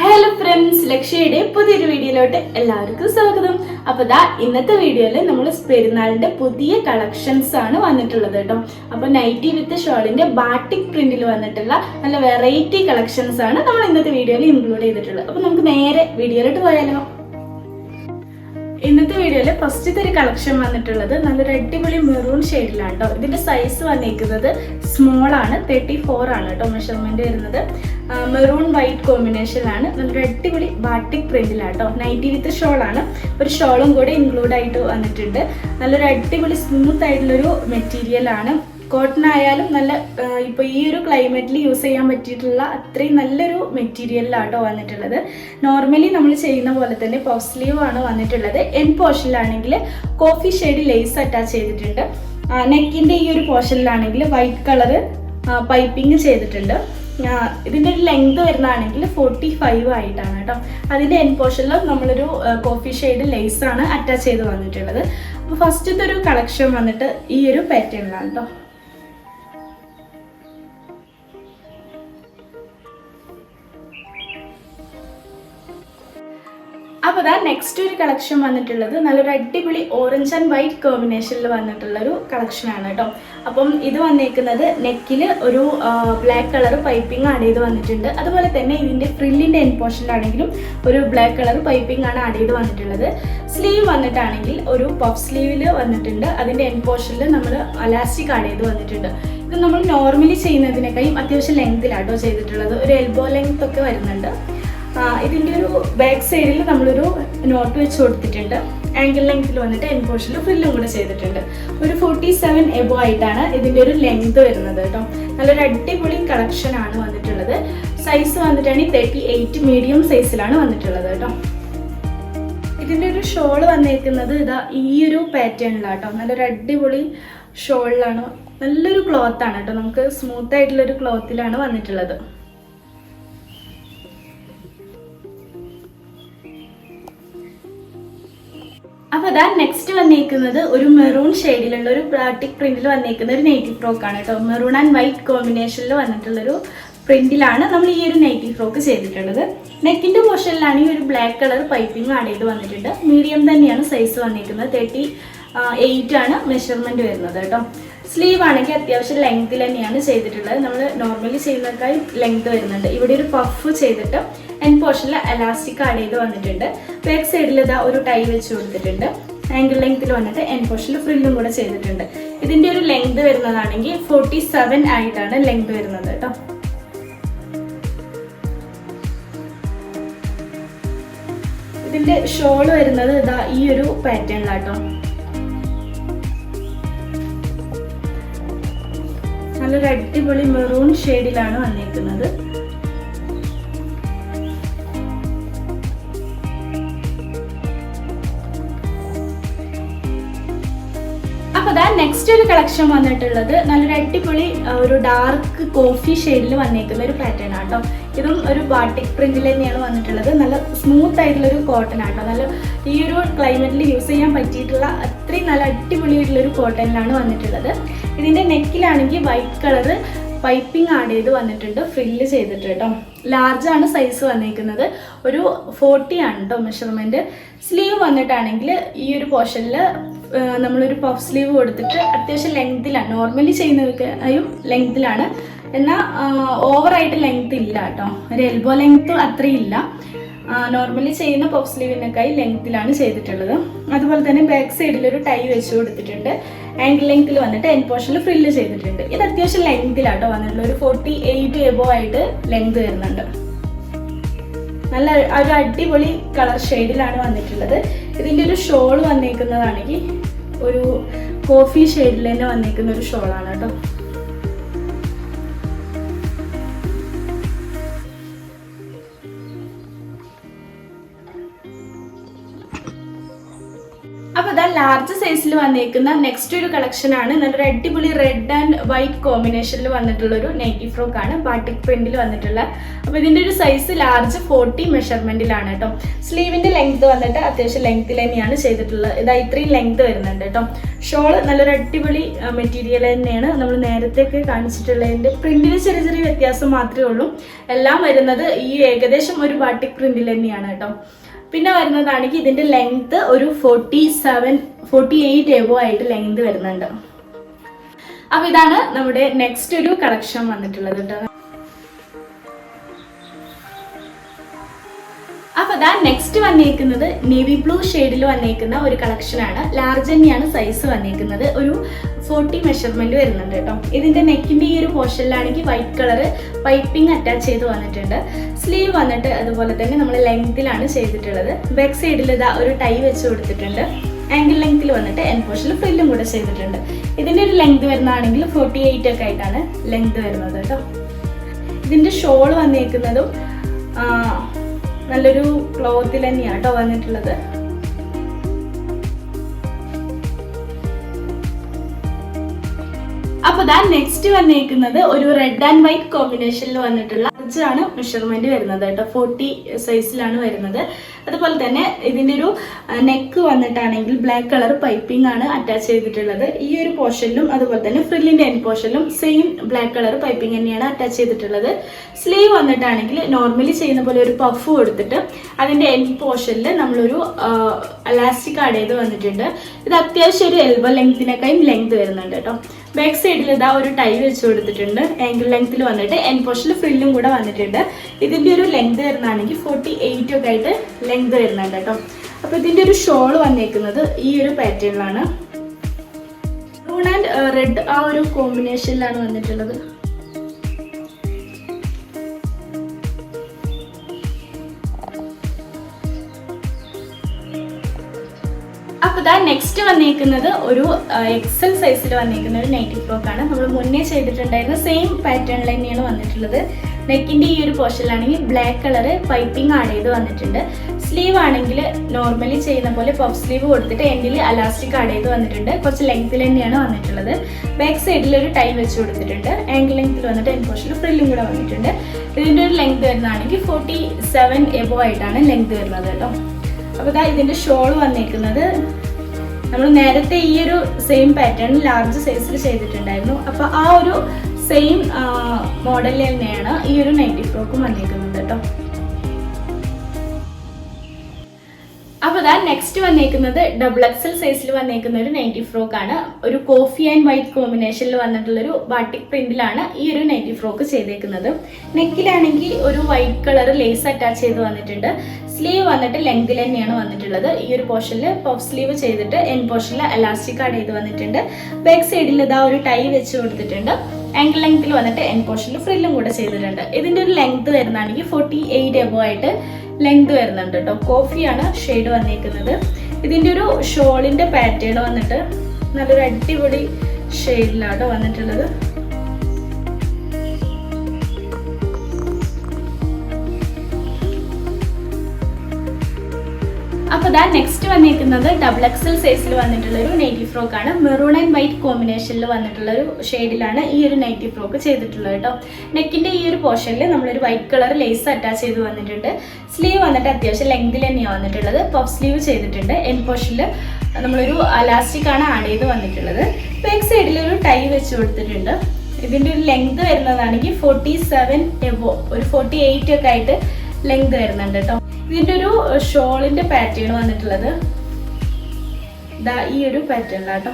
Hello friends ലക്ഷ്യയുടെ പുതിയൊരു വീഡിയോയിലോട്ട് എല്ലാവർക്കും സ്വാഗതം. അപ്പൊ ദാ ഇന്നത്തെ വീഡിയോയിൽ നമ്മൾ പെരുന്നാളിന്റെ പുതിയ കളക്ഷൻസ് ആണ് വന്നിട്ടുള്ളത് കേട്ടോ. അപ്പൊ നൈറ്റി വിത്ത് ഷോളിന്റെ ബാട്ടിക് പ്രിന്റിൽ വന്നിട്ടുള്ള നല്ല വെറൈറ്റി കളക്ഷൻസ് ആണ് നമ്മൾ ഇന്നത്തെ വീഡിയോയിൽ ഇൻക്ലൂഡ് ചെയ്തിട്ടുള്ളത്. അപ്പൊ നമുക്ക് നേരെ വീഡിയോയിലോട്ട് പോയാലോ. ഇന്നത്തെ വീഡിയോയിൽ ഫസ്റ്റത്തെ ഒരു കളക്ഷൻ വന്നിട്ടുള്ളത്. നല്ലൊരു അടിപൊളി മെറൂൺ ഷെയ്ഡിലാണ് കേട്ടോ ഇതിന്റെ സൈസ് വന്നിരിക്കുന്നത് സ്മോൾ ആണ് തേർട്ടി ഫോർ ആണ് കേട്ടോ മെഷർമെന്റ് വരുന്നത്. മെറൂൺ വൈറ്റ് കോമ്പിനേഷനിലാണ് നല്ലൊരു അടിപൊളി ബാട്ടിക് പ്രിന്റിലാണ് കേട്ടോ നൈറ്റി വിത്ത് ഷോൾ ആണ്. ഒരു ഷോളും കൂടെ ഇൻക്ലൂഡ് ആയിട്ട് വന്നിട്ടുണ്ട്. നല്ലൊരു അടിപൊളി സ്മൂത്ത് ആയിട്ടുള്ളൊരു മെറ്റീരിയൽ ആണ്. കോട്ടൺ ആയാലും നല്ല ഇപ്പോൾ ഈ ഒരു ക്ലൈമറ്റിൽ യൂസ് ചെയ്യാൻ പറ്റിയിട്ടുള്ള അത്രയും നല്ലൊരു മെറ്റീരിയലിലാട്ടോ വന്നിട്ടുള്ളത്. നോർമലി നമ്മൾ ചെയ്യുന്ന പോലെ തന്നെ പഫ് സ്ലീവ് ആണ് വന്നിട്ടുള്ളത്. എൻ പോർഷനിലാണെങ്കിൽ കോഫി ഷെയ്ഡ് ലേസ് അറ്റാച്ച് ചെയ്തിട്ടുണ്ട്. നെക്കിന്റെ ഈ ഒരു പോർഷനിലാണെങ്കിൽ വൈറ്റ് കളറ് പൈപ്പിംഗ് ചെയ്തിട്ടുണ്ട്. ഇതിന്റെ ഒരു ലെങ്ത് വരുന്നതാണെങ്കിൽ ഫോർട്ടി ഫൈവ് ആയിട്ടാണ് കേട്ടോ അതിന്റെ എൻ പോർഷനിൽ നമ്മളൊരു കോഫി ഷെയ്ഡ് ലേസ് ആണ് അറ്റാച്ച് ചെയ്ത് വന്നിട്ടുള്ളത്. അപ്പോൾ ഫസ്റ്റത്തെ ഒരു കളക്ഷൻ വന്നിട്ട് ഈ ഒരു പാറ്റേണിലാണ് കേട്ടോ നെക്സ്റ്റ് ഒരു കളക്ഷൻ വന്നിട്ടുള്ളത് നല്ലൊരു അടിപൊളി ഓറഞ്ച് ആൻഡ് വൈറ്റ് കോമ്പിനേഷനിൽ വന്നിട്ടുള്ള ഒരു കളക്ഷനാണ് കേട്ടോ അപ്പം ഇത് വന്നേക്കുന്നത് നെക്കിൽ ഒരു ബ്ലാക്ക് കളർ പൈപ്പിംഗ് ആഡ് ചെയ്ത് വന്നിട്ടുണ്ട്. അതുപോലെ തന്നെ ഇതിന്റെ ഫ്രില്ലിന്റെ എൻ പോർഷനിലാണെങ്കിലും ഒരു ബ്ലാക്ക് കളർ പൈപ്പിംഗ് ആണ് ആഡ് ചെയ്ത് വന്നിട്ടുള്ളത്. സ്ലീവ് വന്നിട്ടാണെങ്കിൽ ഒരു പഫ് സ്ലീവിൽ വന്നിട്ടുണ്ട്. അതിന്റെ എൻ പോർഷനിൽ നമ്മൾ അലാസ്റ്റിക് ആഡ് ചെയ്ത് വന്നിട്ടുണ്ട്. ഇത് നമ്മൾ നോർമലി ചെയ്യുന്നതിനേക്കാളും അത്യാവശ്യം ലെങ്തിലാട്ടോ ചെയ്തിട്ടുള്ളത്. ഒരു എൽബോ ലെങ്ത് ഒക്കെ വരുന്നുണ്ട്. ആ, ഇതിന്റെ ഒരു ബാക്ക് സൈഡിൽ നമ്മളൊരു നോട്ട് വെച്ച് കൊടുത്തിട്ടുണ്ട്. ആംഗിൾ ലെങ്ത്തിൽ വന്നിട്ട് എൻ പോർഷനിൽ ഫ്രില്ലും കൂടെ ചെയ്തിട്ടുണ്ട്. ഒരു ഫോർട്ടി സെവൻ എബോ ആയിട്ടാണ് ഇതിന്റെ ഒരു ലെങ്ത് വരുന്നത് കേട്ടോ. നല്ലൊരു അടിപൊളി കളക്ഷൻ ആണ് വന്നിട്ടുള്ളത്. സൈസ് വന്നിട്ടാണെങ്കിൽ തേർട്ടി എയ്റ്റ് മീഡിയം സൈസിലാണ് വന്നിട്ടുള്ളത് കേട്ടോ. ഇതിന്റെ ഒരു ഷോൾ വന്നേക്കുന്നത് ഇതാ ഈ ഒരു പാറ്റേണിലാണ് കേട്ടോ. നല്ലൊരു അടിപൊളി ഷോളിലാണ് നല്ലൊരു ക്ലോത്താണ് കേട്ടോ. നമുക്ക് സ്മൂത്ത് ആയിട്ടുള്ളൊരു ക്ലോത്തിലാണ് വന്നിട്ടുള്ളത്. അപ്പൊ അതാ നെക്സ്റ്റ് വന്നേക്കുന്നത് ഒരു മെറൂൺ ഷെയ്ഡിലുള്ള ഒരു പ്ലാറ്റിക് പ്രിന്റിൽ വന്നേക്കുന്ന ഒരു നൈറ്റി ഫ്രോക്ക് ആണ് കേട്ടോ. മെറൂൺ ആൻഡ് വൈറ്റ് കോമ്പിനേഷനിൽ വന്നിട്ടുള്ളൊരു പ്രിന്റിലാണ് നമ്മൾ ഈ ഒരു നൈറ്റി ഫ്രോക്ക് ചെയ്തിട്ടുള്ളത്. നെക്കിന്റെ പോർഷനിലാണ് ഈ ഒരു ബ്ലാക്ക് കളർ പൈപ്പിംഗ് ആഡ് ചെയ്ത് വന്നിട്ടുണ്ട്. മീഡിയം തന്നെയാണ് സൈസ് വന്നിരിക്കുന്നത് തേർട്ടി എയ്റ്റ് ആണ് മെഷർമെന്റ് വരുന്നത് കേട്ടോ. സ്ലീവ് ആണെങ്കിൽ അത്യാവശ്യം ലെങ്ത്തിൽ തന്നെയാണ് ചെയ്തിട്ടുള്ളത്. നമ്മൾ നോർമലി ചെയ്യുന്നതിനേക്കാൾ ലെങ്ത് വരുന്നുണ്ട്. ഇവിടെ ഒരു പഫ് ചെയ്തിട്ട് എൻ പോർഷനിൽ അലാസ്റ്റിക് ആഡ് ചെയ്ത് വന്നിട്ടുണ്ട്. ബാക്ക് സൈഡിൽ ഇതാ ഒരു ടൈ വെച്ച് കൊടുത്തിട്ടുണ്ട്. ആംഗിൾ ലെങ്ത്തിൽ വന്നിട്ട് എൻ പോർഷനിൽ ഫ്രില്ലും കൂടെ ചെയ്തിട്ടുണ്ട്. ഇതിന്റെ ഒരു ലെങ്ത് വരുന്നതാണെങ്കിൽ ഫോർട്ടി സെവൻ ആയിട്ടാണ് ലെങ്ത് വരുന്നത് കേട്ടോ. ഇതിന്റെ ഷോൾ വരുന്നത് ഇതാ ഈ ഒരു പാറ്റേണിലാട്ടോ നല്ലൊരു അടിപൊളി മെറൂൺ ഷെയ്ഡിലാണ് വന്നിരിക്കുന്നത് നെക്സ്റ്റ് ഒരു കളക്ഷൻ വന്നിട്ടുള്ളത് നല്ലൊരു അടിപൊളി ഒരു ഡാർക്ക് കോഫി ഷെയ്ഡിൽ വന്നേക്കുന്ന ഒരു പാറ്റേൺ ആട്ടോ ഇതും ഒരു ബാട്ടിക് പ്രിന്റിൽ തന്നെയാണ് വന്നിട്ടുള്ളത്. നല്ല സ്മൂത്ത് ആയിട്ടുള്ളൊരു കോട്ടൺ ആട്ടോ നല്ല ഈ ഒരു ക്ലൈമറ്റിൽ യൂസ് ചെയ്യാൻ പറ്റിയിട്ടുള്ള അത്രയും നല്ല അടിപൊളി ഒരു കോട്ടണിലാണ് വന്നിട്ടുള്ളത്. ഇതിന്റെ നെക്കിലാണെങ്കിൽ വൈറ്റ് കളറ് പൈപ്പിംഗ് ആഡ് ചെയ്ത് വന്നിട്ടുണ്ട്. ഫ്രില്ല് ചെയ്തിട്ട് കേട്ടോ ലാർജാണ് സൈസ് വന്നിരിക്കുന്നത് ഒരു ഫോർട്ടി ആണ് കേട്ടോ മെഷർമെന്റ് സ്ലീവ് വന്നിട്ടാണെങ്കിൽ ഈ ഒരു പോർഷനിൽ നമ്മളൊരു പഫ് സ്ലീവ് കൊടുത്തിട്ട് അത്യാവശ്യം ലെങ്തിലാണ് നോർമലി ചെയ്യുന്നവർക്കായും ലെങ്തിലാണ് എന്നാൽ ഓവറായിട്ട് ലെങ്ത് ഇല്ല കേട്ടോ. ഒരു എൽബോ ലെങ്ത് അത്രയും ഇല്ല നോർമലി ചെയ്യുന്ന പഫ് സ്ലീവിനൊക്കെയായി ലെങ്ത്തിലാണ് ചെയ്തിട്ടുള്ളത്. അതുപോലെ തന്നെ ബാക്ക് സൈഡിൽ ഒരു ടൈ വെച്ച് കൊടുത്തിട്ടുണ്ട്. ആൻഡ് ലെങ്ത്തിൽ വന്നിട്ട് എൻ പോർഷനിൽ ഫ്രില്ല് ചെയ്തിട്ടുണ്ട്. ഇത് അത്യാവശ്യം ലെങ്തിലാട്ടോ വന്നിട്ടുള്ള ഒരു ഫോർട്ടി എയ്റ്റ് എബോ ആയിട്ട് ലെങ്ത് വരുന്നുണ്ട്. നല്ല ഒരു അടിപൊളി കളർ ഷെയ്ഡിലാണ് വന്നിട്ടുള്ളത്. ഇതിന്റെ ഒരു ഷോൾ വന്നേക്കുന്നതാണെങ്കിൽ ഒരു കോഫി ഷെയ്ഡിൽ തന്നെ വന്നിരിക്കുന്ന ഒരു ഷോളാണ് കേട്ടോ. അപ്പൊ ദാ ലാർജ് സൈസിൽ വന്നേക്കുന്ന നെക്സ്റ്റ് ഒരു കളക്ഷൻ ആണ്. നല്ലൊരു അടിപൊളി റെഡ് ആൻഡ് വൈറ്റ് കോമ്പിനേഷനിൽ വന്നിട്ടുള്ള ഒരു നൈറ്റി ഫ്രോക്ക് ആണ്. ബാട്ടിക് പ്രിന്റിൽ വന്നിട്ടുള്ള. അപ്പോൾ ഇതിന്റെ ഒരു സൈസ് ലാർജ് ഫോർട്ടി മെഷർമെന്റിലാണ് കേട്ടോ സ്ലീവിന്റെ ലെങ്ത് വന്നിട്ട് അത്യാവശ്യം ലെങ്ത് തന്നെയാണ് ചെയ്തിട്ടുള്ളത്. ഇതാ ഇത്രയും ലെങ്ത് വരുന്നുണ്ട് കേട്ടോ ഷോൾ നല്ലൊരു അടിപൊളി മെറ്റീരിയൽ തന്നെയാണ്. നമ്മൾ നേരത്തെയൊക്കെ കാണിച്ചിട്ടുള്ളതിന്റെ പ്രിന്റിന് ചെറിയ ചെറിയ വ്യത്യാസം മാത്രമേ ഉള്ളൂ. എല്ലാം വരുന്നത് ഈ ഏകദേശം ഒരു ബാട്ടിക് പ്രിന്റിൽ തന്നെയാണ് കേട്ടോ പിന്നെ വരുന്നതാണെങ്കിൽ ഇതിന്റെ ലെങ്ത് ഒരു forty seven forty eight above ആയിട്ട് ലെങ്ത് വരുന്നുണ്ട്. അപ്പൊ ഇതാണ് നമ്മുടെ നെക്സ്റ്റ് ഒരു കളക്ഷൻ വന്നിട്ടുള്ളത് കേട്ടോ. അപ്പൊ അതാ നെക്സ്റ്റ് വന്നേക്കുന്നത് നേവി ബ്ലൂ ഷെയ്ഡിൽ വന്നേക്കുന്ന ഒരു കളക്ഷൻ ആണ്. ലാർജ് തന്നെയാണ് സൈസ് വന്നേക്കുന്നത്. ഒരു ഫോർട്ടി മെഷർമെന്റ് വരുന്നുണ്ട് കേട്ടോ. ഇതിന്റെ നെക്കിന്റെ ഈ ഒരു പോർഷനിലാണെങ്കിൽ വൈറ്റ് കളർ പൈപ്പിംഗ് അറ്റാച്ച് ചെയ്ത് വന്നിട്ടുണ്ട്. സ്ലീവ് വന്നിട്ട് അതുപോലെ തന്നെ നമ്മൾ ലെങ്തിലാണ് ചെയ്തിട്ടുള്ളത്. ബാക്ക് സൈഡിൽ ഇതാ ഒരു ടൈ വെച്ച് കൊടുത്തിട്ടുണ്ട്. ആംഗിൾ ലെങ്ത്തിൽ വന്നിട്ട് എൻ പോർഷനിൽ ഫ്രില്ലും കൂടെ ചെയ്തിട്ടുണ്ട്. ഇതിന്റെ ഒരു ലെങ്ത് വരുന്നതാണെങ്കിൽ ഫോർട്ടി എയ്റ്റ് ഒക്കെ ആയിട്ടാണ് ലെങ്ത് വരുന്നത് കേട്ടോ. ഇതിന്റെ ഷോൾ വന്നേക്കുന്നതും നല്ലൊരു ക്ലോത്തിൽ തന്നെയാണ് കേട്ടോ വന്നിട്ടുള്ളത്. ദാ നെക്സ്റ്റ് വന്നേക്കുന്നത് ഒരു റെഡ് ആൻഡ് വൈറ്റ് കോമ്പിനേഷനിൽ വന്നിട്ടുള്ള ആണ് മെഷർമെന്റ് വരുന്നത് കേട്ടോ. ഫോർട്ടി സൈസിലാണ് വരുന്നത്. അതുപോലെ തന്നെ ഇതിന്റെ ഒരു നെക്ക് വന്നിട്ടാണെങ്കിൽ ബ്ലാക്ക് കളർ പൈപ്പിംഗ് ആണ് അറ്റാച്ച് ചെയ്തിട്ടുള്ളത്. ഈ ഒരു പോർഷനിലും അതുപോലെ തന്നെ ഫ്രില്ലിന്റെ എൻ പോർഷനിലും സെയിം ബ്ലാക്ക് കളർ പൈപ്പിംഗ് തന്നെയാണ് അറ്റാച്ച് ചെയ്തിട്ടുള്ളത്. സ്ലീവ് വന്നിട്ടാണെങ്കിൽ നോർമലി ചെയ്യുന്ന പോലെ ഒരു പഫ് കൊടുത്തിട്ട് അതിന്റെ എൻ പോർഷനിൽ നമ്മളൊരു അലാസ്റ്റിക് ആഡ് ചെയ്ത് വന്നിട്ടുണ്ട്. ഇത് അത്യാവശ്യം ഒരു എൽബോ ലെങ്തിനേക്കായും ലെങ്ത് വരുന്നുണ്ട് കേട്ടോ. ബാക്ക് സൈഡിൽ ഇതാ ഒരു ടൈ വെച്ച് കൊടുത്തിട്ടുണ്ട്. ആംഗിൾ ലെങ്ത്തിൽ വന്നിട്ട് എൻ പോർഷനിൽ ഫ്രില്ലും കൂടെ വന്നിട്ടുണ്ട്. ഇതിന്റെ ഒരു ലെങ്ത് വരുന്നതാണെങ്കിൽ ഫോർട്ടി എയ്റ്റ് ഒക്കെ ആയിട്ട് ലെങ്ത് വരുന്നുണ്ട് കേട്ടോ. അപ്പൊ ഇതിന്റെ ഒരു ഷോൾ വന്നേക്കുന്നത് ഈ ഒരു പാറ്റേണിലാണ് ബ്രൂൺ ആൻഡ് റെഡ് ആ ഒരു കോമ്പിനേഷനിലാണ് വന്നിട്ടുള്ളത്. ഇതാ നെക്സ്റ്റ് വന്നിരിക്കുന്നത് ഒരു എക്സൽ സൈസിൽ വന്നിരിക്കുന്ന ഒരു നൈറ്റി ഫ്രോക്ക് ആണ്. നമ്മൾ മുന്നേ ചെയ്തിട്ടുണ്ടായിരുന്ന സെയിം പാറ്റേണിൽ തന്നെയാണ് വന്നിട്ടുള്ളത്. നെക്കിന്റെ ഈ ഒരു പോർഷനിലാണെങ്കിൽ ബ്ലാക്ക് കളർ പൈപ്പിംഗ് ആഡ് ചെയ്ത് വന്നിട്ടുണ്ട്. സ്ലീവ് ആണെങ്കിൽ നോർമലി ചെയ്യുന്ന പോലെ പഫ് സ്ലീവ് കൊടുത്തിട്ട് എൻഡിൽ അലാസ്റ്റിക് ആഡ് ചെയ്ത് വന്നിട്ടുണ്ട്. കുറച്ച് ലെങ്ത്തിൽ തന്നെയാണ് വന്നിട്ടുള്ളത്. ബാക്ക് സൈഡിൽ ഒരു ടൈം വെച്ച് കൊടുത്തിട്ടുണ്ട്. ആംഗിൾ ലെങ്ത്തിൽ വന്നിട്ട് എൻ പോർഷനിൽ ഫ്രില്ലും കൂടെ വന്നിട്ടുണ്ട്. ഇതിന്റെ ഒരു ലെങ്ത് വരുന്നതാണെങ്കിൽ ഫോർട്ടി സെവൻ എബോ ആയിട്ടാണ് ലെങ്ത് വരുന്നത് കേട്ടോ. അപ്പോൾ ഇതാ ഇതിന്റെ ഷോൾ വന്നേക്കുന്നത്. നമ്മൾ നേരത്തെ ഈ ഒരു സെയിം പാറ്റേൺ ലാർജ് സൈസിൽ ചെയ്തിട്ടുണ്ടായിരുന്നു. അപ്പൊ ആ ഒരു സെയിം മോഡലിൽ തന്നെയാണ് ഈ ഒരു നൈറ്റി ഫ്രോക്കും വന്നിരിക്കുന്നത് കേട്ടോ. അപ്പൊ ദാ നെക്സ്റ്റ് വന്നേക്കുന്നത് ഡബിൾ എക്സൽ സൈസിൽ വന്നേക്കുന്ന ഒരു നൈറ്റി ഫ്രോക്ക് ആണ്. ഒരു കോഫി ആൻഡ് വൈറ്റ് കോമ്പിനേഷനിൽ വന്നിട്ടുള്ള ഒരു ബാട്ടിക് പ്രിന്റിലാണ് ഈ ഒരു നൈറ്റി ഫ്രോക്ക് ചെയ്തേക്കുന്നത്. നെക്കിലാണെങ്കിൽ ഒരു വൈറ്റ് കളർ ലേസ് അറ്റാച്ച് ചെയ്ത് വന്നിട്ടുണ്ട്. സ്ലീവ് വന്നിട്ട് ലെങ്തിൽ തന്നെയാണ് വന്നിട്ടുള്ളത്. ഈ ഒരു പോർഷനിൽ പഫ് സ്ലീവ് ചെയ്തിട്ട് എൻ പോർഷനിൽ എലാസ്റ്റിക് ആഡ് ചെയ്ത് വന്നിട്ടുണ്ട്. ബാക്ക് സൈഡിൽ ഇതാ ഒരു ടൈ വെച്ച് കൊടുത്തിട്ടുണ്ട്. ആംഗിൾ ലെങ്ത്തിൽ വന്നിട്ട് എൻ പോർഷനിൽ ഫ്രില്ലും കൂടെ ചെയ്തിട്ടുണ്ട്. ഇതിന്റെ ഒരു ലെങ്ത് വരുന്നതാണെങ്കിൽ ഫോർട്ടി എയ്റ്റ് എബോ ആയിട്ട് ലെങ്ത് വരുന്നുണ്ട് കേട്ടോ കോഫിയാണ് ഷെയ്ഡ് വന്നിരിക്കുന്നത്. ഇതിന്റെ ഒരു ഷോളിന്റെ പാറ്റേൺ വന്നിട്ട് നല്ലൊരു അടിപൊളി ഷെയ്ഡിലാണ് വന്നിട്ടുള്ളത്. അപ്പോൾ ദാ നെക്സ്റ്റ് വന്നിരിക്കുന്നത് ഡബിൾ എക്സൽ സൈസിൽ വന്നിട്ടുള്ള ഒരു നൈറ്റി ഫ്രോക്ക് ആണ്. മെറൂൺ ആൻഡ് വൈറ്റ് കോമ്പിനേഷനിൽ വന്നിട്ടുള്ള ഒരു ഷെയ്ഡിലാണ് ഈ ഒരു നൈറ്റി ഫ്രോക്ക് ചെയ്തിട്ടുള്ളത് കേട്ടോ നെക്കിന്റെ ഈ ഒരു പോർഷനിൽ നമ്മളൊരു വൈറ്റ് കളർ ലേസ് അറ്റാച്ച് ചെയ്ത് വന്നിട്ടുണ്ട്. സ്ലീവ് വന്നിട്ട് അത്യാവശ്യം ലെങ്തിൽ തന്നെയാണ് വന്നിട്ടുള്ളത്. പഫ് സ്ലീവ് ചെയ്തിട്ടുണ്ട്. എൻ പോർഷനിൽ നമ്മളൊരു അലാസ്റ്റിക് ആണ് ആഡ് ചെയ്ത് വന്നിട്ടുള്ളത്. ബാക്ക് സൈഡിൽ ഒരു ടൈ വെച്ച് കൊടുത്തിട്ടുണ്ട്. ഇതിന്റെ ഒരു ലെങ്ത് വരുന്നതാണെങ്കിൽ ഫോർട്ടി സെവൻ എബോ ഒരു ഫോർട്ടി എയ്റ്റ് ഒക്കെ ആയിട്ട് ലെങ്ത് വരുന്നുണ്ട് കേട്ടോ ഇതിന്റെ ഒരു ഷോളിന്റെ പാറ്റേൺ വന്നിട്ടുള്ളത്. ദാ ഈ ഒരു പാറ്റേണിലാട്ടോ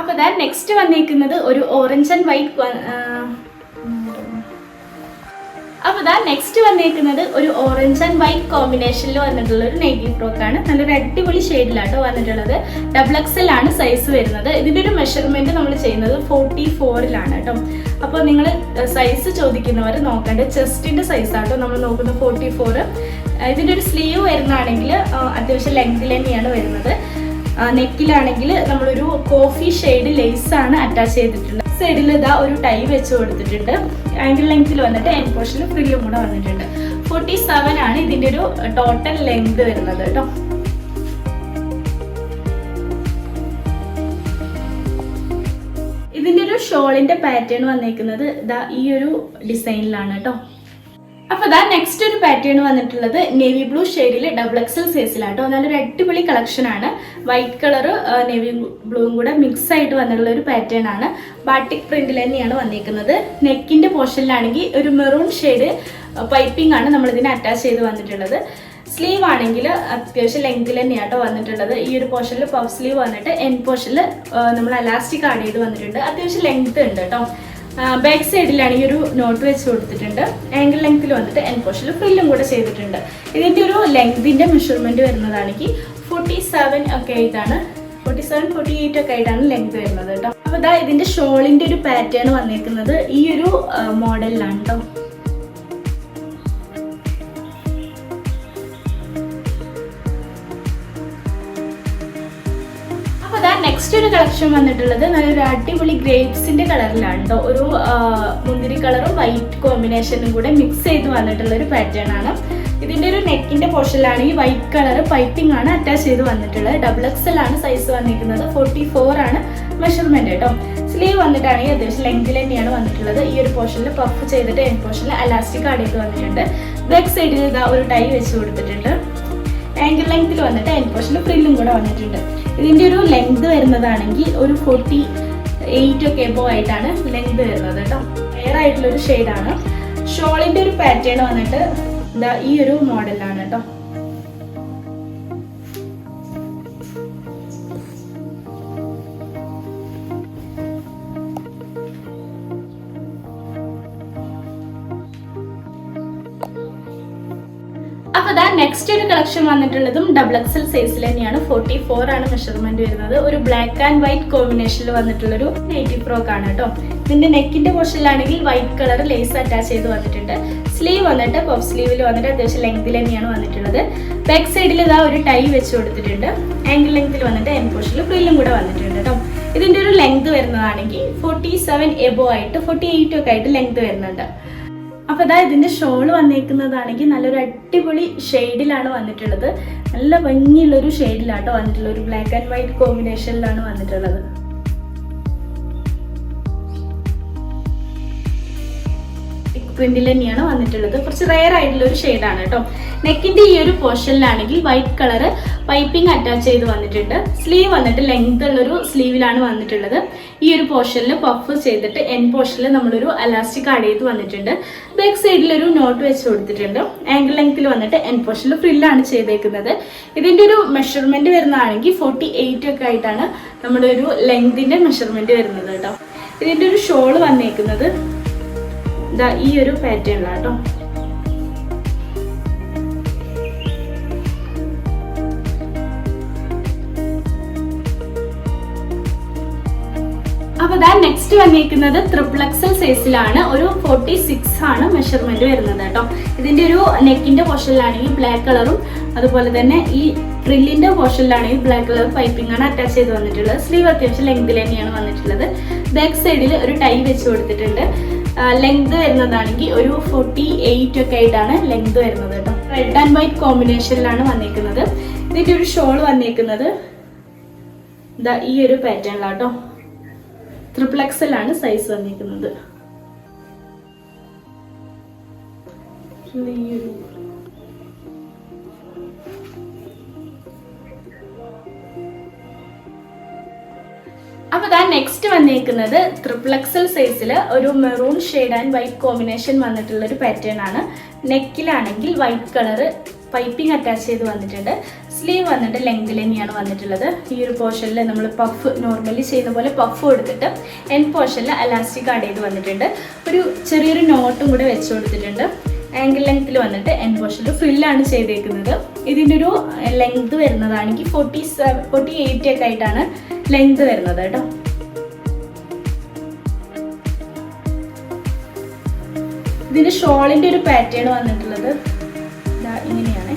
അപ്പൊ ദാ നെക്സ്റ്റ് വന്നിരിക്കുന്നത് ഒരു ഓറഞ്ച് ആൻഡ് വൈറ്റ് അപ്പൊ ഇതാ നെക്സ്റ്റ് വന്നിരിക്കുന്നത് ഒരു ഓറഞ്ച് ആൻഡ് വൈറ്റ് കോമ്പിനേഷനിൽ വന്നിട്ടുള്ള ഒരു നെഗി ഫ്രോക്ക് ആണ്. നല്ലൊരു അടിപൊളി ഷെയ്ഡിലാട്ടോ വന്നിട്ടുള്ളത്. ഡബിൾ എക്സ് എൽ ആണ് സൈസ് വരുന്നത്. ഇതിന്റെ ഒരു മെഷർമെന്റ് നമ്മൾ ചെയ്യുന്നത് ഫോർട്ടി ഫോറിലാണ് കേട്ടോ അപ്പോൾ നിങ്ങൾ സൈസ് ചോദിക്കുന്നവർ നോക്കേണ്ട. ചെസ്റ്റിന്റെ സൈസ് ആട്ടോ നമ്മൾ നോക്കുന്നത് ഫോർട്ടി ഫോർ ഇതിന്റെ ഒരു സ്ലീവ് വരുന്നതാണെങ്കിൽ അത്യാവശ്യം ലെങ്ത് തന്നെയാണ് വരുന്നത്. നെക്കിലാണെങ്കിൽ നമ്മളൊരു കോഫി ഷെയ്ഡ് ലേസ് ആണ് അറ്റാച്ച് ചെയ്തിട്ടുള്ളത്. സൈഡിൽ ഇതാ ഒരു ടൈ വെച്ച് കൊടുത്തിട്ടുണ്ട്. ആംഗിൾ ലെങ്ത്തിൽ വന്നിട്ട് എൻ പോർഷനിൽ ഫ്രില്ലും കൂടെ വന്നിട്ടുണ്ട്. ഫോർട്ടി സെവൻ ആണ് ഇതിന്റെ ഒരു ടോട്ടൽ ലെങ്ത് വരുന്നത് കേട്ടോ. ഇതിന്റെ ഒരു ഷോളിന്റെ പാറ്റേൺ വന്നേക്കുന്നത് ഇതാ ഈ ഒരു ഡിസൈനിലാണ് കേട്ടോ. അപ്പൊ ദാ നെക്സ്റ്റ് ഒരു പാറ്റേൺ വന്നിട്ടുള്ളത് നേവി ബ്ലൂ ഷെയ്ഡിൽ ഡബിൾ എക്സൽ സൈസിലാട്ടോ നല്ലൊരു അടിപൊളി കളക്ഷൻ ആണ്. വൈറ്റ് കളർ നേവി ബ്ലൂവും കൂടെ മിക്സ് ആയിട്ട് വന്നിട്ടുള്ള ഒരു പാറ്റേൺ ആണ്. ബാട്ടിക് പ്രിന്റിൽ തന്നെയാണ് വന്നിരിക്കുന്നത് നെക്കിന്റെ പോർഷനിലാണെങ്കിൽ ഒരു മെറൂൺ ഷെയ്ഡ് പൈപ്പിംഗ് ആണ് നമ്മൾ ഇതിന് അറ്റാച്ച് ചെയ്ത് വന്നിട്ടുള്ളത്. സ്ലീവ് ആണെങ്കിൽ അത്യാവശ്യം ലെങ്തിൽ തന്നെയാട്ടോ വന്നിട്ടുള്ളത്. ഈ ഒരു പോർഷനിൽ പഫ് സ്ലീവ് വന്നിട്ട് എൻ പോർഷനിൽ നമ്മൾ അലാസ്റ്റിക് ആഡ് ചെയ്ത് വന്നിട്ടുണ്ട്. അത്യാവശ്യം ലെങ്ത് ഉണ്ട് കേട്ടോ ബാക്ക് സൈഡിലാണ് ഈ ഒരു നോട്ട് വെച്ച് കൊടുത്തിട്ടുണ്ട്. ആംഗിൾ ലെങ്ത്തിൽ വന്നിട്ട് എൻ പോർഷനിൽ ഫ്രില്ലും കൂടെ ചെയ്തിട്ടുണ്ട്. ഇതിന്റെ ഒരു ലെങ്തിന്റെ മെഷർമെന്റ് വരുന്നതാണെങ്കിൽ ഫോർട്ടി സെവൻ ഒക്കെ ആയിട്ടാണ്. ഫോർട്ടി സെവൻ ഫോർട്ടി എയ്റ്റ് ഒക്കെ ആയിട്ടാണ് ലെങ്ത് വരുന്നത് കേട്ടോ. അപ്പോൾ ഇതാ ഇതിന്റെ ഷോളിന്റെ ഒരു പാറ്റേൺ വന്നിരിക്കുന്നത് ഈ ഒരു മോഡലിലാണ് കേട്ടോ. നെക്സ്റ്റ് ഒരു കളക്ഷൻ വന്നിട്ടുള്ളത് നല്ലൊരു അടിപൊളി ഗ്രേപ്സിന്റെ കളറിലാണ് കേട്ടോ ഒരു മുന്തിരി കളറും വൈറ്റ് കോമ്പിനേഷനും കൂടെ മിക്സ് ചെയ്ത് വന്നിട്ടുള്ള ഒരു പാറ്റേൺ ആണ്. ഇതിന്റെ ഒരു നെക്കിന്റെ പോർഷനിലാണ് ഈ വൈറ്റ് കളർ പൈപ്പിംഗ് ആണ് അറ്റാച്ച് ചെയ്ത് വന്നിട്ടുള്ളത്. ഡബിൾ എക്സൽ ആണ് സൈസ് വന്നിരിക്കുന്നത്. ഫോർട്ടി ഫോർ ആണ് മെഷർമെന്റ് കേട്ടോ സ്ലീവ് വന്നിട്ടാണെങ്കിൽ അത്യാവശ്യം ലെങ്തിൽ തന്നെയാണ് വന്നിട്ടുള്ളത്. ഈ ഒരു പോർഷനിൽ പഫ് ചെയ്തിട്ട് എൻ പോർഷനിൽ അലാസ്റ്റിക് ആഡ് ചെയ്ത് വന്നിട്ടുണ്ട്. ബാക്ക് സൈഡിൽ ഇതാ ഒരു ടൈ വെച്ച് കൊടുത്തിട്ടുണ്ട്. ആംഗിൾ ലെങ്ത്തിൽ വന്നിട്ട് എൻ പോർഷനിൽ ഫ്രില്ലും കൂടെ വന്നിട്ടുണ്ട്. ഇതിന്റെ ഒരു ലെങ്ത് വരുന്നതാണെങ്കിൽ ഒരു ഫോർട്ടി എയ്റ്റ് ഒക്കെ എബോ ആയിട്ടാണ് ലെങ്ത് വരുന്നത് കേട്ടോ. ക്ലിയർ ആയിട്ടുള്ള ഒരു ഷെയ്ഡാണ് ഷോളിന്റെ ഒരു പാറ്റേൺ വന്നിട്ട് ഈ ഒരു മോഡലാണ് കേട്ടോ. അപ്പൊ ദാ നെക്സ്റ്റ് ഒരു കളക്ഷൻ വന്നിട്ടുള്ളതും ഡബിൾ എക്സൽ സൈസിൽ തന്നെയാണ്. ഫോർട്ടി ഫോർ ആണ് മെഷർമെന്റ് വരുന്നത്. ഒരു ബ്ലാക്ക് ആൻഡ് വൈറ്റ് കോമ്പിനേഷനിൽ വന്നിട്ടുള്ളൊരു നെയ്റ്റി ഫ്രോക്ക് ആണ് കേട്ടോ. ഇതിന്റെ നെക്കിന്റെ പോർഷനിലാണെങ്കിൽ വൈറ്റ് കളർ ലേസ് അറ്റാച്ച് ചെയ്ത് വന്നിട്ടുണ്ട്. സ്ലീവ് വന്നിട്ട് പഫ് സ്ലീവിൽ വന്നിട്ട് അത്യാവശ്യം ലെങ്തിൽ തന്നെയാണ് വന്നിട്ടുള്ളത്. ബാക്ക് സൈഡിൽ ഇതാ ഒരു ടൈ വെച്ച് കൊടുത്തിട്ടുണ്ട്. ആംഗിൾ ലെങ്തിൽ വന്നിട്ട് എൻ പോർഷനിൽ ഫ്രില്ലും കൂടെ വന്നിട്ടുണ്ട് കേട്ടോ. ഇതിന്റെ ഒരു ലെങ്ത് വരുന്നതാണെങ്കിൽ ഫോർട്ടി സെവൻ എബോ ആയിട്ട് ഫോർട്ടി എയ്റ്റ് ഒക്കെ ആയിട്ട് ലെങ്ത് വരുന്നുണ്ട്. അപ്പൊ ഇതാ ഇതിന്റെ ഷോൾ വന്നേക്കുന്നതാണെങ്കിൽ നല്ലൊരു അടിപൊളി ഷെയ്ഡിലാണ് വന്നിട്ടുള്ളത്. നല്ല ഭംഗിയുള്ള ഒരു ഷെയ്ഡിലാട്ടോ വന്നിട്ടുള്ളത്. ഒരു ബ്ലാക്ക് ആൻഡ് വൈറ്റ് കോമ്പിനേഷനിലാണ് വന്നിട്ടുള്ളത്. പ്രിന്റിൽ തന്നെയാണ് വന്നിട്ടുള്ളത്. കുറച്ച് റെയർ ആയിട്ടുള്ള ഒരു ഷെയ്ഡാണ് കേട്ടോ. നെക്കിന്റെ ഈ ഒരു പോർഷനിലാണെങ്കിൽ വൈറ്റ് കളർ പൈപ്പിംഗ് അറ്റാച്ച് ചെയ്ത് വന്നിട്ടുണ്ട്. സ്ലീവ് വന്നിട്ട് ലെങ്ത് ഉള്ളൊരു സ്ലീവിലാണ് വന്നിട്ടുള്ളത്. ഈ ഒരു പോർഷനിൽ പഫ് ചെയ്തിട്ട് എൻ പോർഷനിൽ നമ്മളൊരു അലാസ്റ്റിക് ആഡ് ചെയ്ത് വന്നിട്ടുണ്ട്. ബാക്ക് സൈഡിൽ ഒരു നോട്ട് വെച്ച് കൊടുത്തിട്ടുണ്ട്. ആംഗിൾ ലെങ്ത്തിൽ വന്നിട്ട് എൻ പോർഷനിൽ ഫ്രില്ലാണ് ചെയ്തേക്കുന്നത്. ഇതിന്റെ ഒരു മെഷർമെന്റ് വരുന്നതാണെങ്കിൽ ഫോർട്ടി എയ്റ്റ് ഒക്കെ ആയിട്ടാണ് നമ്മുടെ ഒരു ലെങ്തിന്റെ മെഷർമെന്റ് വരുന്നത് കേട്ടോ. ഇതിന്റെ ഒരു ഷോൾ വന്നേക്കുന്നത്. ഇതാ ഈ ഒരു പാറ്റേണിലാട്ടോ അപ്പൊ ദാ നെക്സ്റ്റ് വന്നിരിക്കുന്നത് ത്രിപ്ലക്സൽ സൈസിലാണ് ഒരു ഫോർട്ടി സിക്സ് ആണ് മെഷർമെന്റ് വരുന്നത് കേട്ടോ ഇതിന്റെ ഒരു നെക്കിന്റെ പോർഷനിലാണെങ്കിൽ ബ്ലാക്ക് കളറും അതുപോലെ തന്നെ ഈ ഫ്രില്ലിന്റെ പോർഷനിലാണെങ്കിൽ ബ്ലാക്ക് കളർ പൈപ്പിംഗ് ആണ് അറ്റാച്ച് ചെയ്ത് വന്നിട്ടുള്ളത്. സ്ലീവ് അത്യാവശ്യം ലെങ്ത് തന്നെയാണ് വന്നിട്ടുള്ളത്. ബാക്ക് സൈഡിൽ ഒരു ടൈ വെച്ച് കൊടുത്തിട്ടുണ്ട്. ലെങ്ത് വരുന്നതാണെങ്കിൽ ഒരു ഫോർട്ടി എയ്റ്റ് ഒക്കെ ആയിട്ടാണ് ലെങ്ത് വരുന്നത് കേട്ടോ. റെഡ് ആൻഡ് വൈറ്റ് കോമ്പിനേഷനിലാണ് വന്നിരിക്കുന്നത് ഇതിന്റെ ഒരു ഷോൾ വന്നിരിക്കുന്നത് ഇതാ ഈ ഒരു പാറ്റേണിലാട്ടോ ത്രിപ്ലക്സിലാണ് സൈസ് വന്നിരിക്കുന്നത് ഈ ഒരു ദാ നെക്സ്റ്റ് വന്നിരിക്കുന്നത് ത്രിപ്ലക്സൽ സൈസിൽ ഒരു maroon shade and white combination വന്നിട്ടുള്ള ഒരു പാറ്റേൺ ആണ്. നെക്കിലാണെങ്കിൽ വൈറ്റ് കളർ പൈപ്പിംഗ് അറ്റാച്ച് ചെയ്ത് വന്നിട്ടുണ്ട്. സ്ലീവ് വന്നിട്ട് ലെങ്ത് തന്നെയാണ് വന്നിട്ടുള്ളത്. ഈ ഒരു പോർഷനിൽ നമ്മൾ പഫ് നോർമലി ചെയ്യുന്ന പോലെ പഫ് കൊടുത്തിട്ട് എൻ പോർഷനിൽ അലാസ്റ്റിക് ആഡ് ചെയ്ത് വന്നിട്ടുണ്ട്. ഒരു ചെറിയൊരു നോട്ടും കൂടെ വെച്ച് കൊടുത്തിട്ടുണ്ട്. ആംഗിൾ ലെങ്ത്തിൽ വന്നിട്ട് എൻ പോർഷനിൽ ഫ്രില്ലാണ് ചെയ്തേക്കുന്നത്. ഇതിന്റെ ഒരു ലെങ്ത് വരുന്നതാണെങ്കിൽ ഫോർട്ടി സെവൻ ഫോർട്ടി എയ്റ്റ് ഒക്കെ ആയിട്ടാണ് ലെങ്ത് വരുന്നത് കേട്ടോ. ഇതിന് ഷോളിന്റെ ഒരു പാറ്റേൺ വന്നിട്ടുള്ളത് ഇങ്ങനെയാണ്.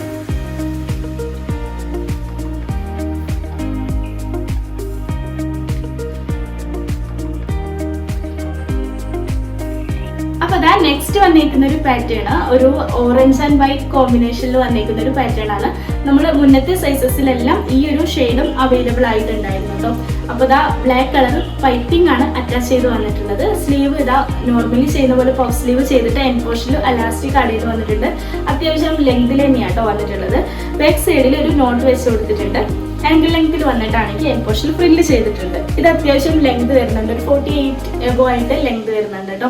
അപ്പൊ അതാ നെക്സ്റ്റ് വന്നേക്കുന്ന ഒരു പാറ്റേൺ ഒരു ഓറഞ്ച് ആൻഡ് വൈറ്റ് കോമ്പിനേഷനിൽ വന്നേക്കുന്ന ഒരു പാറ്റേൺ ആണ്. നമ്മൾ മുന്നത്തെ സൈസസിലെല്ലാം ഈ ഒരു ഷെയ്ഡും അവൈലബിൾ ആയിട്ടുണ്ടായിരുന്നു കേട്ടോ അപ്പോൾ ഇതാ ബ്ലാക്ക് കളർ പൈപ്പിംഗ് ആണ് അറ്റാച്ച് ചെയ്ത് വന്നിട്ടുള്ളത്. സ്ലീവ് ഇതാ നോർമലി ചെയ്യുന്ന പോലെ പഫ് സ്ലീവ് ചെയ്തിട്ട് എൻ പോർഷനിൽ അലാസ്റ്റിക് ആഡ് ചെയ്ത് വന്നിട്ടുണ്ട്. അത്യാവശ്യം ലെങ്തിൽ തന്നെയാണ് കേട്ടോ വന്നിട്ടുള്ളത്. ബാക്ക് സൈഡിൽ ഒരു നോട്ട് വെച്ച് കൊടുത്തിട്ടുണ്ട്. ആംഗിൾ ലെങ്തിൽ വന്നിട്ടാണെങ്കിൽ എൻ പോർഷൻ ഫ്രില്ല് ചെയ്തിട്ടുണ്ട്. ഇത് അത്യാവശ്യം ലെങ്ത് വരുന്നുണ്ട്. ഒരു ഫോർട്ടി എയ്റ്റ് എബോ ആയിട്ട് ലെങ്ത് വരുന്നുണ്ട് കേട്ടോ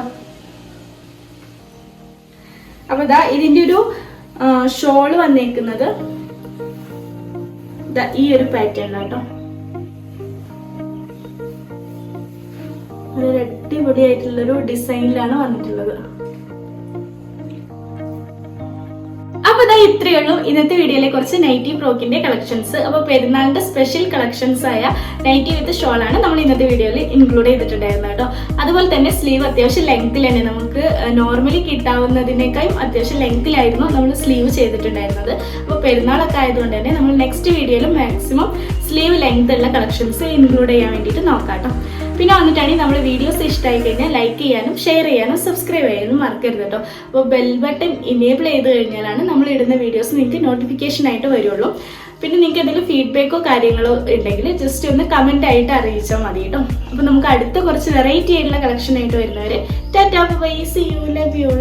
അപ്പൊ ഇതാ ഇതിന്റെ ഒരു ഷോൾ വന്നേക്കുന്നത് ഈ ഒരു പാറ്റേൺ കേട്ടോ ഒരു അടിപൊളിയായിട്ടുള്ളൊരു ഡിസൈനിലാണ് വന്നിട്ടുള്ളത്. അപ്പൊ ഇതാ ഇത്രയേ ഉള്ളൂ. ഇന്നത്തെ വീഡിയോയിലെ കുറച്ച് നൈറ്റി ഫ്രോക്കിന്റെ കളക്ഷൻസ്. അപ്പൊ പെരുന്നാളിന്റെ സ്പെഷ്യൽ കളക്ഷൻസ് ആയ നൈറ്റി വിത്ത് ഷോൾ ആണ് നമ്മൾ ഇന്നത്തെ വീഡിയോയിൽ ഇൻക്ലൂഡ് ചെയ്തിട്ടുണ്ടായിരുന്നത് കേട്ടോ. അതുപോലെ തന്നെ സ്ലീവ് അത്യാവശ്യം ലെങ്ത്തിൽ തന്നെ നമുക്ക് നോർമലി കിട്ടാവുന്നതിനേക്കാളും അത്യാവശ്യം ലെങ്ത്തിലായിരുന്നു നമ്മൾ സ്ലീവ് ചെയ്തിട്ടുണ്ടായിരുന്നത്. അപ്പോൾ പെരുന്നാളൊക്കെ ആയതുകൊണ്ട് തന്നെ നമ്മൾ നെക്സ്റ്റ് വീഡിയോയിൽ മാക്സിമം സ്ലീവ് ലെങ്ത് ഉള്ള കളക്ഷൻസ് ഇൻക്ലൂഡ് ചെയ്യാൻ വേണ്ടിയിട്ട് നോക്കാം കേട്ടോ. പിന്നെ വന്നിട്ടാണെങ്കിൽ നമ്മൾ വീഡിയോസ് ഇഷ്ടമായി കഴിഞ്ഞാൽ ലൈക്ക് ചെയ്യാനും ഷെയർ ചെയ്യാനും സബ്സ്ക്രൈബ് ചെയ്യാനും മറക്കരുത് കേട്ടോ. അപ്പോൾ ബെൽ ബട്ടൺ ഇനേബിൾ ചെയ്ത് കഴിഞ്ഞാലാണ് നമ്മൾ ഇടുന്ന വീഡിയോസ് നിങ്ങൾക്ക് നോട്ടിഫിക്കേഷൻ ആയിട്ട് വരുള്ളൂ. പിന്നെ നിങ്ങൾക്ക് എന്തെങ്കിലും ഫീഡ്ബാക്കോ കാര്യങ്ങളോ ഉണ്ടെങ്കിൽ ജസ്റ്റ് ഒന്ന് കമന്റ് ആയിട്ട് അറിയിച്ചാൽ മതി കേട്ടോ. അപ്പോൾ നമുക്ക് അടുത്ത കുറച്ച് വെറൈറ്റി ആയിട്ടുള്ള കളക്ഷൻ ആയിട്ട് വരുന്നവർ tata bye see you love you